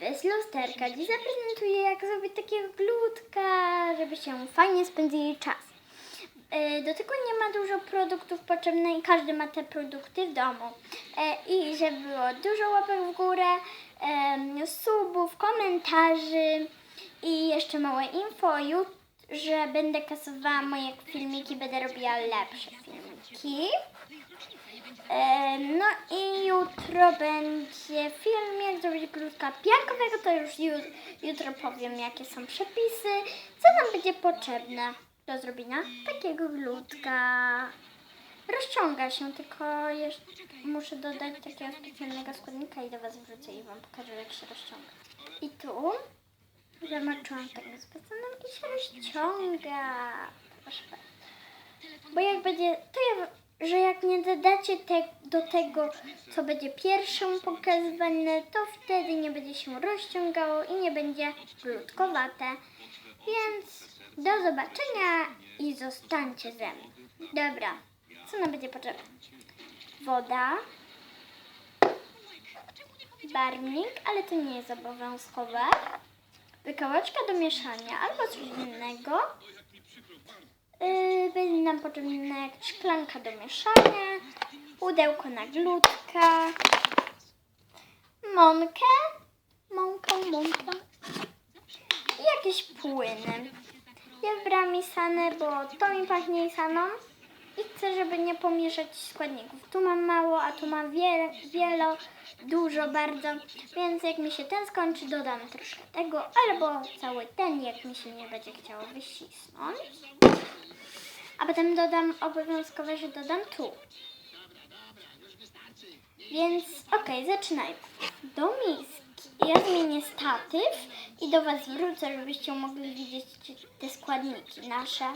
bez lusterka. Dziś zaprezentuję, jak zrobić takiego glutka, żeby się fajnie spędzili czas. E, Do tego nie ma dużo produktów potrzebnych i każdy ma te produkty w domu. E, I żeby było dużo łapek w górę, subów, komentarzy i jeszcze małe info, że będę kasowała moje filmiki, będę robiła lepsze filmiki. E, No i jutro będzie film, jak zrobić glutka piankowego, to już ju- jutro powiem, jakie są przepisy, co nam będzie potrzebne do zrobienia takiego glutka. Rozciąga się, tylko jeszcze muszę dodać takiego specjalnego składnika i do Was wrzucę i Wam pokażę, jak się rozciąga. I tu zamoczyłam takim specjalnym i się rozciąga. Proszę bardzo. Bo jak będzie, to ja, że jak nie dodacie te, do tego, co będzie pierwszym pokazywane, to wtedy nie będzie się rozciągało i nie będzie glutkowate. Więc do zobaczenia i zostańcie ze mną. Dobra, co nam będzie potrzebne? Woda, barwnik, ale to nie jest obowiązkowe, wykałaczka do mieszania albo coś innego. Yy, będzie nam potrzebna szklanka do mieszania, pudełko na glutka, mąkę, mąkę, mąkę i jakieś płyny. Ja wybrałam misanę, bo to mi pachnie misaną i chcę, żeby nie pomieszać składników. Tu mam mało, a tu mam wiele, wielo, dużo bardzo, więc jak mi się ten skończy, dodam troszkę tego, albo cały ten, jak mi się nie będzie chciało wyścisnąć. A potem dodam obowiązkowe, że dodam tu. Więc okej, zaczynajmy. Do miski ja zmienię statyw i do Was wrócę, żebyście mogli widzieć te składniki nasze.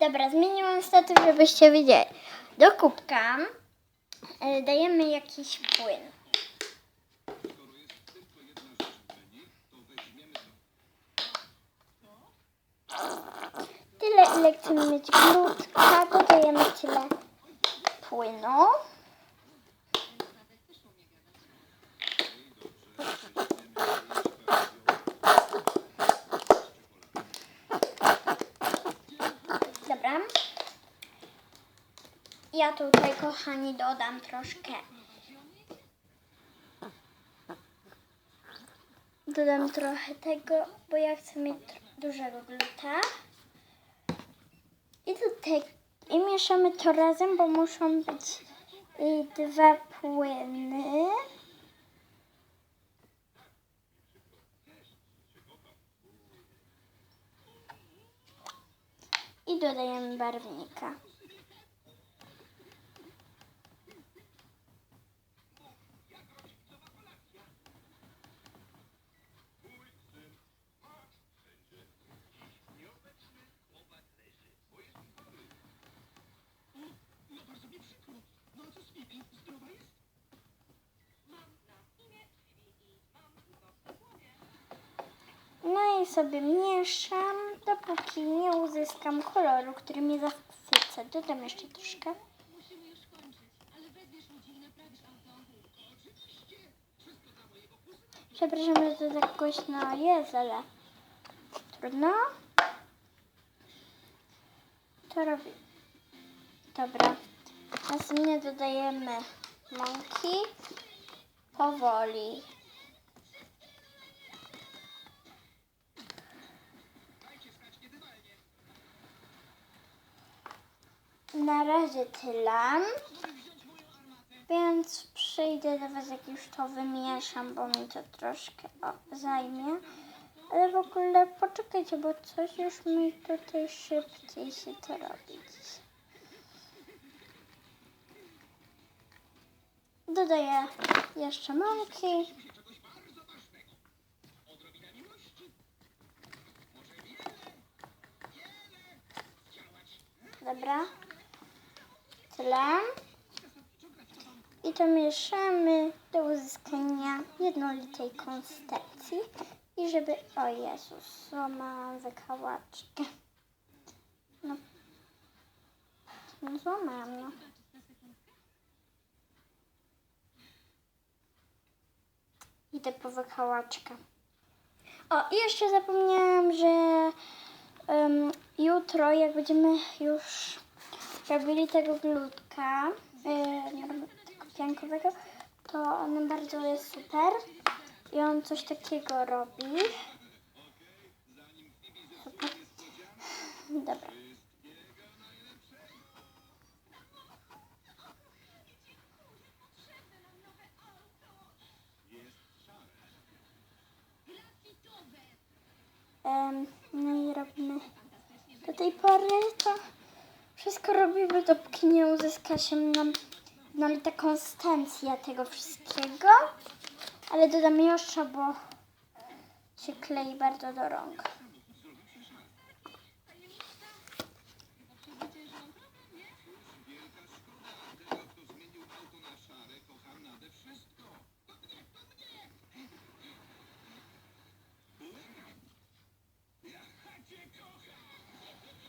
Dobra, zmieniłam statyw, żebyście widzieli. Do kubka y, dajemy jakiś płyn. Tyle, ile chcemy mieć glutka, dodajemy tyle płynu. Dobra. Ja tutaj, kochani, dodam troszkę. Dodam trochę tego, bo ja chcę mieć dużego gluta. I mieszamy to razem, bo muszą być y, dwa płyny. I dodajemy barwnika. No i sobie mieszam, dopóki nie uzyskam koloru, który mnie zachwyca. Dodam jeszcze troszkę. Przepraszam, że to tak głośno jest, ale trudno. To robię. Dobra. Następnie dodajemy mąki powoli. Na razie tyle. Więc przyjdę do Was, jak już to wymieszam, bo mi to troszkę o, zajmie. Ale w ogóle poczekajcie, bo coś już mi tutaj szybciej się to robi. Dodaję jeszcze mąki. Dobra. I to mieszamy do uzyskania jednolitej konsystencji. I żeby... O Jezus, złamałam wykałaczkę. No. No złamałam, no. I typowa kałaczka. O, i jeszcze zapomniałam, że em, jutro, jak będziemy już robili tego glutka, yy, piankowego, to on bardzo jest super. I on coś takiego robi. Dobra. No i robimy do tej pory to wszystko robimy, dopóki nie uzyska się nam ta konsystencja tego wszystkiego. Ale dodam jeszcze, bo się klei bardzo do rąk.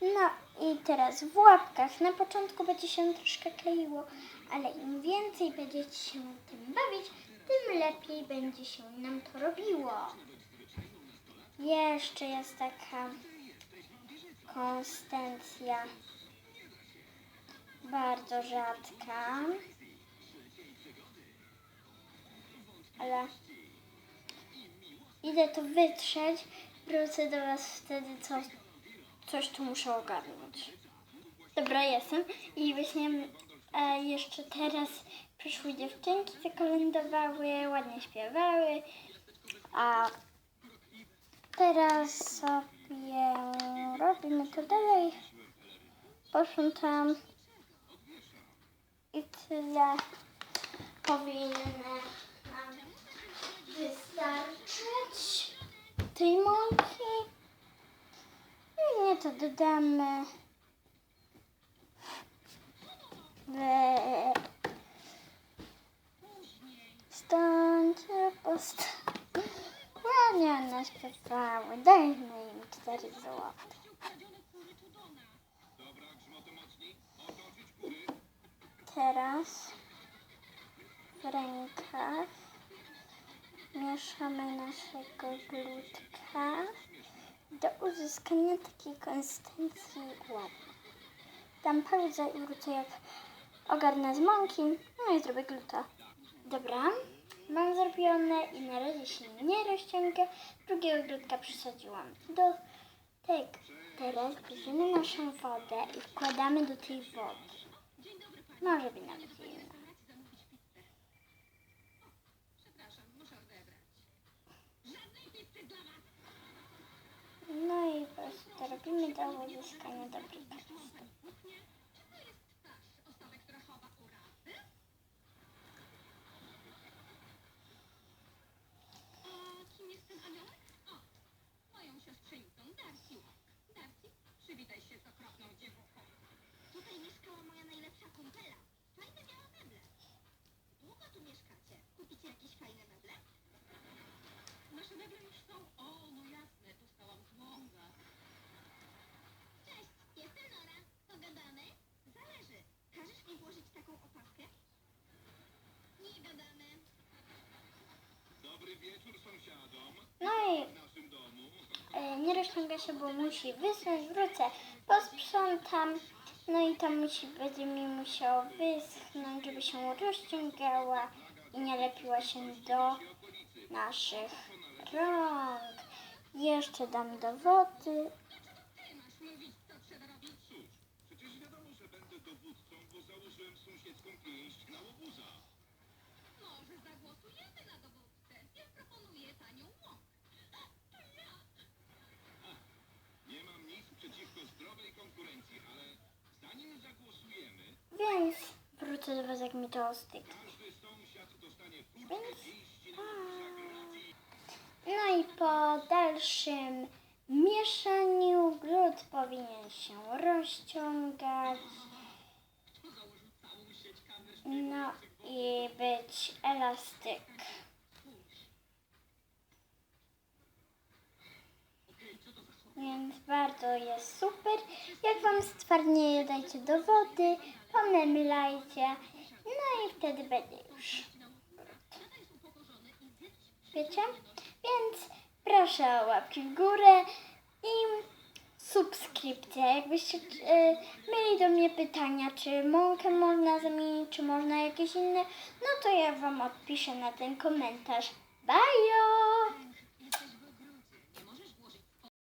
No i teraz w łapkach. Na początku będzie się troszkę kleiło, ale im więcej będziecie się tym bawić, tym lepiej będzie się nam to robiło. Jeszcze jest taka konsystencja bardzo rzadka. Ale idę to wytrzeć, wrócę do Was wtedy, co, coś tu muszę ogarnąć. Dobra, jestem. I właśnie e, jeszcze teraz przyszły dziewczynki, zakolendowały, ładnie śpiewały. A teraz sobie robimy to dalej. Posprzątam. I tyle powinno nam wystarczyć tej mąki. I nie to dodamy. Stąd post... Ładnie one śpiewały. Dajmy im 4 złote. Teraz w rękach mieszamy naszego glutka do uzyskania takiej konsystencji ładnej. Dam pauzę i wrócę jak ogarnę z mąki, no i zrobię gluta. Dobra, mam zrobione i na razie się nie rozciąga. Drugiego glutka przysadziłam do tego. Teraz bierzemy naszą wodę i wkładamy do tej wody. Może być nawet inna. No i po prostu to robimy do uzyskania dobrej konsystencji. Kim jest ten aniołek? O, moją siostrzenicą Darcy. Darcy, przywitaj się z okropną dziewuchą. Tutaj mieszkała moja najlepsza kumpela. Fajne miała meble. Długo tu mieszkacie? Kupicie jakieś fajne meble? Nasze meble już są. No i e, nie rozciąga się, bo musi wysnąć, wrócę, posprzątam. No i to musi, będzie mi musiało wyschnąć, żeby się rozciągała i nie lepiła się do naszych rąk. Jeszcze dam do wody. Ty masz mówić, co trzeba robić. Cóż, przecież wiadomo, że będę dowódcą, bo założyłem sąsiedzką pięść na łobuza. Może zagłosujemy na dowódcę. Ja proponuję panią Łąk. To ja. Nie mam nic przeciwko zdrowej konkurencji, ale zanim zagłosujemy, Więc wrócę do Was, jak mi to ostygnie. Więc... zagraci. No i po dalszym mieszaniu glut powinien się rozciągać. No i być elastyk. Więc bardzo jest super. Jak Wam stwardnieje, dajcie do wody, pomemlajcie. No i wtedy będzie już. wiecie? Więc proszę o łapki w górę i subskrypcję. Jakbyście e, mieli do mnie pytania, czy mąkę można zamienić, czy można jakieś inne, no to ja Wam odpiszę na ten komentarz. Bye!